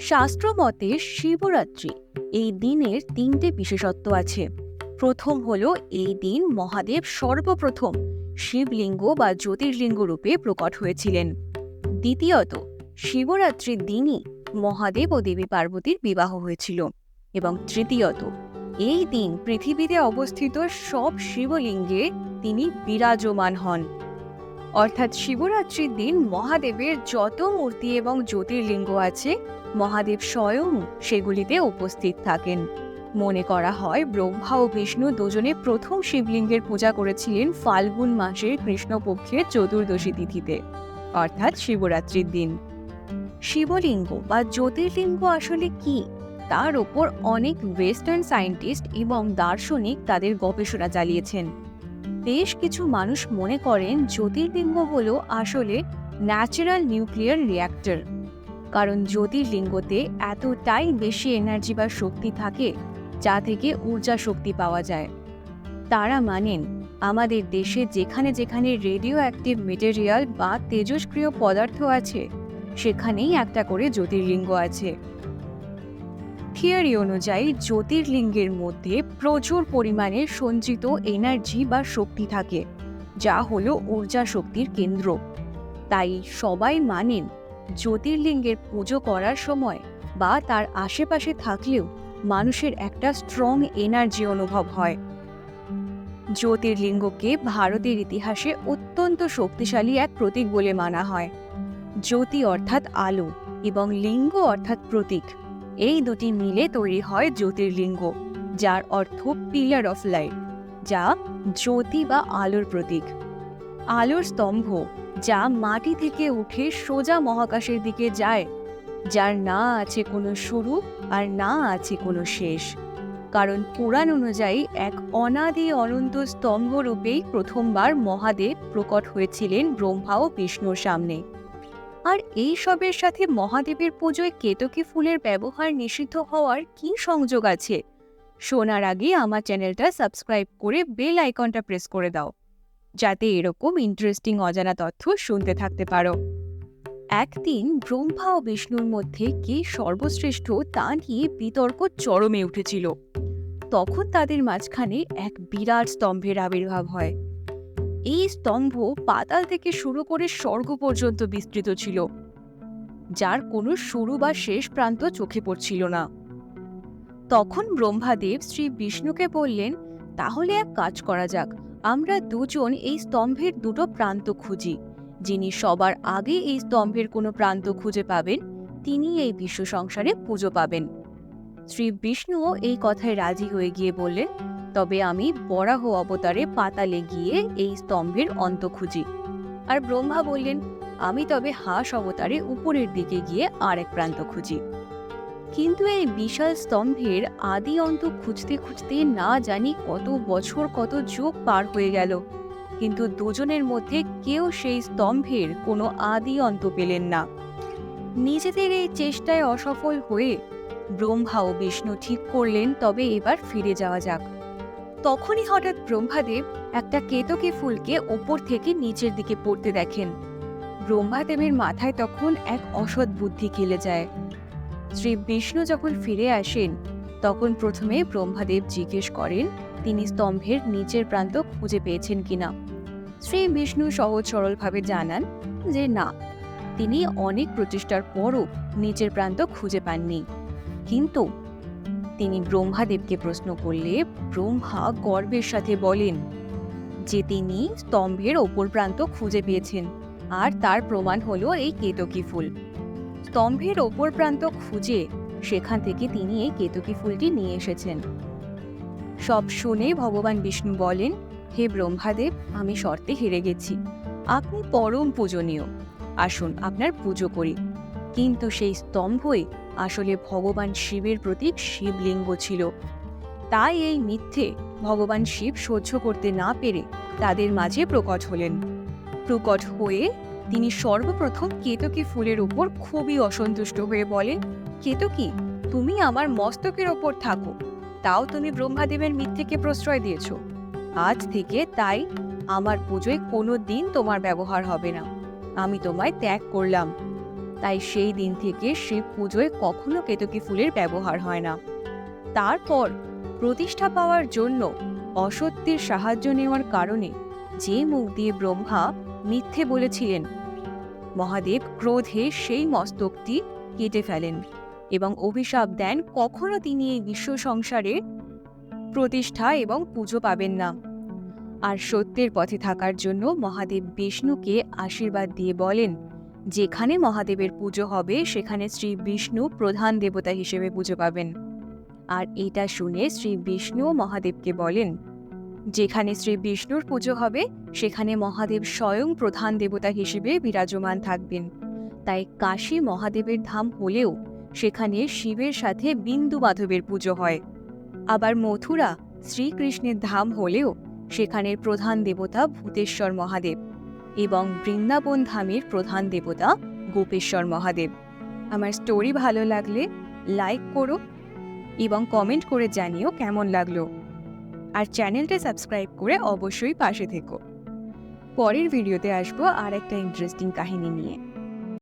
শাস্ত্র মতে শিবরাত্রি, এই দিনের তিনটে বিশেষত্ব আছে। প্রথম হলো এই দিন মহাদেব সর্বপ্রথম শিবলিঙ্গ বা জ্যোতির্লিঙ্গ রূপে প্রকট হয়েছিলেন। দ্বিতীয়ত, শিবরাত্রির দিনই মহাদেব ও দেবী পার্বতীর বিবাহ হয়েছিল। এবং তৃতীয়ত, এই দিন পৃথিবীতে অবস্থিত সব শিবলিঙ্গে তিনি বিরাজমান হন। অর্থাৎ শিবরাত্রির দিন মহাদেবের যত মূর্তি এবং জ্যোতির্লিঙ্গ আছে মহাদেব স্বয়ং সেগুলিতে উপস্থিত থাকেন। মনে করা হয়, ব্রহ্মা ও বিষ্ণু দুজনে প্রথম শিবলিঙ্গের পূজা করেছিলেন ফাল্গুন মাসের কৃষ্ণপক্ষের চতুর্দশী তিথিতে, অর্থাৎ শিবরাত্রির দিন। শিবলিঙ্গ বা জ্যোতির্লিঙ্গ আসলে কি? তার ওপর অনেক ওয়েস্টার্ন সায়েন্টিস্ট এবং দার্শনিক তাদের গবেষণা চালিয়েছেন। বেশ কিছু মানুষ মনে করেন, জ্যোতির্লিঙ্গ হল আসলে ন্যাচারাল নিউক্লিয়ার রিয়্যাক্টর কারণ জ্যোতির্লিঙ্গতে এতটাই বেশি এনার্জি বা শক্তি থাকে যা থেকে ঊর্জা শক্তি পাওয়া যায়। তারা মানেন, আমাদের দেশে যেখানে যেখানে রেডিও অ্যাক্টিভ মেটেরিয়াল বা তেজস্ক্রিয় পদার্থ আছে, সেখানেই একটা করে জ্যোতির্লিঙ্গ আছে। থিওরি অনুযায়ী জ্যোতির্লিঙ্গের মধ্যে প্রচুর পরিমাণে সঞ্চিত এনার্জি বা শক্তি থাকে, যা হলো ঊর্জা শক্তির কেন্দ্র। তাই সবাই মানেন জ্যোতির্লিঙ্গের পুজো করার সময় বা তার আশেপাশে থাকলেও মানুষের একটা স্ট্রং এনার্জি অনুভব হয়। জ্যোতির্লিঙ্গকে ভারতের ইতিহাসে অত্যন্ত শক্তিশালী এক প্রতীক বলে মানা হয়। জ্যোতি অর্থাৎ আলো এবং লিঙ্গ অর্থাৎ প্রতীক। এই দুটি মিলে তৈরি হয় জ্যোতির্লিঙ্গ, যার অর্থ পিলার অফ লাইট যা জ্যোতি বা আলোর প্রতীক। আলোর স্তম্ভ, যা মাটি থেকে উঠে সোজা মহাকাশের দিকে যায়, যার না আছে কোনো শুরু আর না আছে কোনো শেষ। কারণ পুরাণ অনুযায়ী এক অনাদি অনন্ত স্তম্ভ রূপেই প্রথমবার মহাদেব প্রকট হয়েছিলেন ব্রহ্মা ও বিষ্ণুর সামনে। আর এই সবের সাথে মহাদেবের পুজোয় কেতকী ফুলের ব্যবহার নিষিদ্ধ হওয়ার কি সংযোগ আছে? শোনার আগে আমার চ্যানেলটা সাবস্ক্রাইব করে বেল আইকনটা প্রেস করে দাও। যাতে এরকম ইন্টারেস্টিং অজানা তথ্য শুনতে থাকতে পারো। একদিন ব্রহ্মা ও বিষ্ণুর মধ্যে কে সর্বশ্রেষ্ঠ তা নিয়ে বিতর্ক চরমে উঠেছিল। তখন তাদের মাঝখানে এক বিরাট স্তম্ভের আবির্ভাব হয়। এই স্তম্ভ পাতাল থেকে শুরু করে স্বর্গ পর্যন্ত বিস্তৃত ছিল, যার কোনো শুরু বা শেষ প্রান্ত চোখে পড়ছিল না। তখন ব্রহ্মাদেব শ্রী বিষ্ণুকে বললেন, তাহলে এক কাজ করা যাক আমরা দুজন এই স্তম্ভের দুটো প্রান্ত খুঁজি। যিনি সবার আগে এই স্তম্ভের কোনো প্রান্ত খুঁজে পাবেন, তিনি এই বিশ্ব সংসারে পুজো পাবেন। শ্রী বিষ্ণুও এই কথায় রাজি হয়ে গিয়ে বললেন, তবে আমি বরাহ অবতারে পাতালে গিয়ে এই স্তম্ভের অন্ত খুঁজি। আর ব্রহ্মা বললেন, আমি তবে হাঁস অবতারে উপরের দিকে গিয়ে আর এক প্রান্ত খুঁজি। কিন্তু এই বিশাল স্তম্ভের আদি অন্ত খুঁজতে খুঁজতে না জানি কত বছর, কত যুগ পার হয়ে গেল। কিন্তু দুজনের মধ্যে কেউ সেই স্তম্ভের কোনো আদি অন্ত পেলেন না। নিজেদের এই চেষ্টায় অসফল হয়ে ব্রহ্মা ও বিষ্ণু ঠিক করলেন, তবে এবার ফিরে যাওয়া যাক। তখনই হঠাৎ ব্রহ্মাদেব একটা কেতকী ফুলকে ওপর থেকে নিচের দিকে পড়তে দেখেন। ব্রহ্মাদেবের মাথায় তখন এক অসৎ বুদ্ধি খেলে যায়। শ্রী বিষ্ণু যখন ফিরে আসেন, তখন প্রথমে ব্রহ্মাদেব জিজ্ঞেস করেন, তিনি স্তম্ভের নিচের প্রান্ত খুঁজে পেয়েছেন কিনা? শ্রী বিষ্ণু সহজ সরলভাবে জানান যে না, তিনি অনেক প্রচেষ্টার পরও নিচের প্রান্ত খুঁজে পাননি। কিন্তু তিনি ব্রহ্মাদেবকে প্রশ্ন করলে ব্রহ্মা গর্বের সাথে বলেন যে তিনি স্তম্ভের ওপর প্রান্ত খুঁজে পেয়েছেন, আর তার প্রমাণ হলো এই কেতকী ফুল। স্তম্ভের ওপর প্রান্ত খুঁজে সেখান থেকে তিনি এই কেতকী ফুলটি নিয়ে এসেছেন। সব শুনে ভগবান বিষ্ণু বলেন, হে ব্রহ্মাদেব, আমি শর্তে হেরে গেছি। আপনি পরম পূজনীয়। আসুন আপনার পুজো করি। কিন্তু সেই স্তম্ভই আসলে ভগবান শিবের প্রতীক শিবলিঙ্গ ছিল। তাই এই মিথ্যে ভগবান শিব সহ্য করতে না পেরে তাদের মাঝে প্রকট হলেন। প্রকট হয়ে তিনি সর্বপ্রথম কেতকী ফুলের উপর খুবই অসন্তুষ্ট হয়ে বলেন, কেতকী, তুমি আমার মস্তকের ওপর থাকো। তাও তুমি ব্রহ্মাদেবের মিথ্যেকে প্রশ্রয় দিয়েছ। আজ থেকে তাই আমার পুজোয় কোনো দিন তোমার ব্যবহার হবে না। আমি তোমায় ত্যাগ করলাম। তাই সেই দিন থেকে শিব পুজোয় কখনো কেতকী ফুলের ব্যবহার হয় না। তারপর প্রতিষ্ঠা পাওয়ার জন্য অসত্যের সাহায্য নেওয়ার কারণে যে মুখ দিয়ে ব্রহ্মা মিথ্যে বলেছিলেন। মহাদেব ক্রোধে সেই মস্তকটি কেটে ফেলেন এবং অভিশাপ দেন কখনো তিনি এই বিশ্ব সংসারে প্রতিষ্ঠা এবং পুজো পাবেন না। আর সত্যের পথে থাকার জন্য মহাদেব বিষ্ণুকে আশীর্বাদ দিয়ে বলেন, যেখানে মহাদেবের পুজো হবে, সেখানে শ্রী বিষ্ণু প্রধান দেবতা হিসেবে পুজো পাবেন। আর এটা শুনে শ্রী বিষ্ণু মহাদেবকে বলেন যেখানে শ্রী বিষ্ণুর পুজো হবে, সেখানে মহাদেব স্বয়ং প্রধান দেবতা হিসেবে বিরাজমান থাকবেন। তাই কাশী মহাদেবের ধাম হলেও সেখানে শিবের সাথে বিন্দু মাধবের পুজো হয়। আবার মথুরা, শ্রীকৃষ্ণের ধাম হলেও সেখানের প্রধান দেবতা ভূতেশ্বর মহাদেব এবং বৃন্দাবন ধামের প্রধান দেবতা গোপেশ্বর মহাদেব। আমার স্টোরি ভালো লাগলে লাইক করো এবং কমেন্ট করে জানিও কেমন লাগল। আর চ্যানেলটা সাবস্ক্রাইব করে অবশ্যই পাশে থেকো। পরের ভিডিওতে আসব আর একটা ইন্টারেস্টিং কাহিনী নিয়ে।